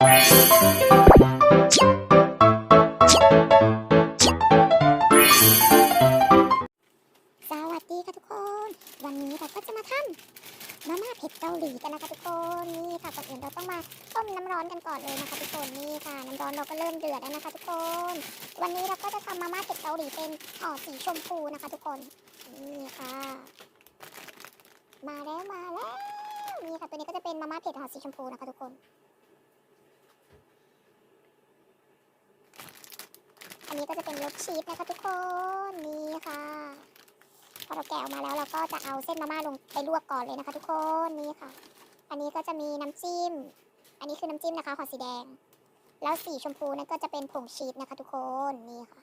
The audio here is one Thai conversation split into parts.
สวัสดีค่ะทุกคน วันนี้เราก็จะมาทำมาม่าเผ็ดเกาหลีกันนะคะทุกคนนี่ค่ะก่อนอื่นเราต้องมาต้มน้ำร้อนกันก่อนเลยนะคะทุกคนนี่ค่ะน้ำร้อนเราก็เริ่มเดือดแล้วนะคะทุกคน วันนี้เราก็จะทำมาม่าเผ็ดเกาหลีเป็นห่อสีชมพูนะคะ ทุกคนนี่ค่ะ มาแล้วมาแล้วนี่ค่ะตัวนี้ก็จะเป็นมาม่าเผ็ดห่อสีชมพูนะคะทุกคน นี้ก็จะเป็นรสชีสนะคะทุกคนนี่ค่ะพอเราแกะออกมาแล้วเราก็จะเอาเส้นมาม่าลงไปลวกก่อนเลยนะคะทุกคนนี่ค่ะ อันนี้ก็จะมีน้ำจิ้ม อันนี้คือน้ำจิ้มนะคะห่อสีแดง แล้วสีชมพูนั่นก็จะเป็นผงชีสนะคะ ทุกคนนี่ค่ะ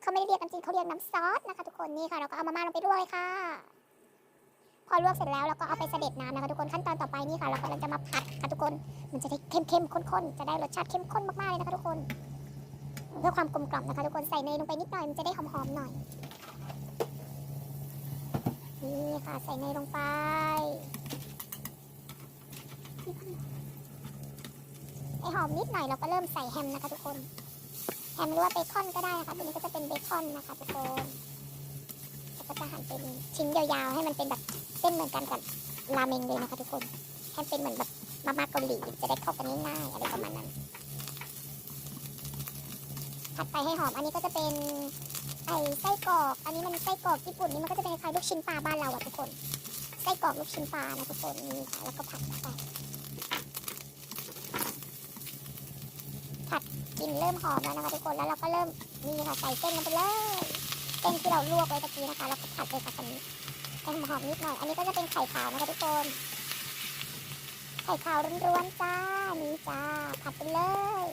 เขาไม่ได้เรียกน้ำจิ้มเขาเรียกน้ำซอสนะคะ ทุกคนนี่ค่ะเราก็เอามาม่าลงไปลวกเลยค่ะ พอลวกเสร็จแล้วเราก็เอาไปเสด็จน้ำนะคะทุกคนขั้นตอนต่อไปนี่ค่ะ เรากำลังจะมาผัดค่ะทุกคน มันจะได้เข้มๆข้นๆจะได้รสชาติเข้มข้นมากๆเลยนะคะทุกคน เพื่อความกลมกล่อมนะคะทุกคนใส่เนยลงไปนิดหน่อยมันจะได้หอมๆหน่อยนี่ค่ะใส่เนยลงไปให้หอมนิดหน่อยเราก็เริ่มใส่แฮมนะคะทุกคนแฮมหรือว่าเบคอนก็ได้นะคะตัวนี้ก็จะเป็นเบคอนนะคะทุกคนแล้วก็จะหั่นเป็นชิ้นยาวๆ ให้มันเป็นแบบเส้นเหมือนกันกับราเมงเลยนะคะทุกคนให้เป็นเหมือนแบบมาม่าเกาหลีจะได้เข้ากันง่ายๆอะไรประมาณนั้น ผัดไปให้หอม อันนี้ก็จะเป็นไอ้ไส้กรอก อันนี้มันไส้กรอกญี่ปุ่นนี่มันก็จะเป็นคล้ายลูกชิ้นปลาบ้านเราอะทุกคน ไส้กรอกลูกชิ้นปลานะทุกคนนี่ค่ะแล้วก็ผัดไปผัดกลินเริ่มหอมแล้วนะคะทุกคน แล้วเราก็เริ่มนี่ค่ะใส่เส้นลงไปเลยเส้นที่เราลวกไว้ตะกี้นะคะแล้วก็ผัดเลยค่ะตอนนี้ให้หอมนิดหน่อย อันนี้ก็จะเป็นไข่ขาวนะคะทุกคน ไข่ขาวร้วนๆจ้า นี่จ้า ผัดไปเลย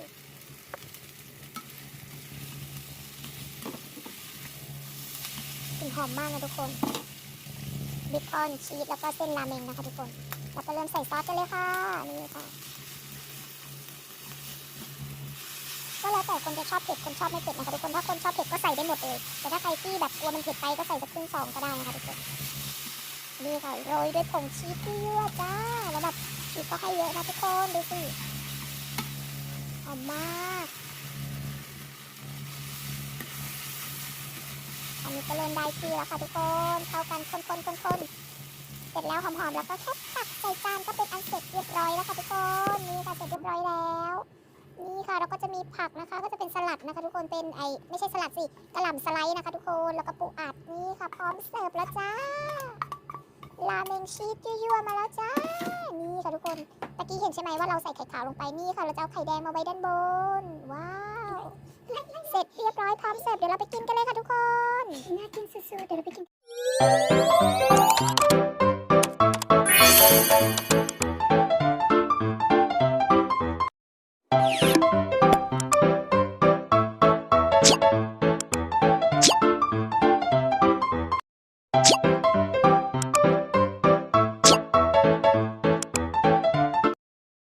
กลิ่น หอมมากนะทุกคนเบคอนชีสแล้วก็เส้นราเมงนะคะทุกคนแล้วก็เริ่มใส่ซอสกันเลยค่ะนี่ค่ะก็แล้วแต่คนจะชอบเผ็ดคนชอบไม่เผ็ดนะคะทุกคนถ้าคนชอบเผ็ดก็ใส่ได้หมดเลยแต่ถ้าใครที่แบบกลัวมันเผ็ดไปก็ใส่สักครึ่งซองก็ได้นะคะทุกคนนี่ค่ะโรยด้วยผงชีสที่ยั่วจ้าแล้วแบบชีสก็ให้เยอะนะทุกคนดูสิหอมมาก อันนี้ก็เริ่มได้ที่แล้วค่ะทุกคนเข้ากันคนๆคนๆเสร็จแล้วหอมๆแล้วก็แค่ตักใส่จานก็เป็นอันเสร็จเรียบร้อยแล้วค่ะทุกคนนี่ค่ะเสร็จเรียบร้อยแล้วนี่ค่ะแล้วก็จะมีผักนะคะ ก็จะเป็นสลัดนะคะ ทุกคนเป็นไอไม่ใช่สลัดสิกระหล่ำสไลด์นะคะ ทุกคนแล้วก็ปูอัดนี่ค่ะ พร้อมเสิร์ฟแล้วจ้าราเมงชีสยั่วๆมาแล้วจ้านี่ค่ะทุกคนตะกี้เห็นใช่ไหมว่าเราใส่ไข่ขาวลงไปนี่ค่ะ เราจะเอาไข่แดงมาไว้ด้านบนว้าวายพร้อมเสิร์ฟเดี๋ยวเราไปกินกันเลยค่ะทุกคนน่ากินสุดๆเดี๋ยวเราไปกินเ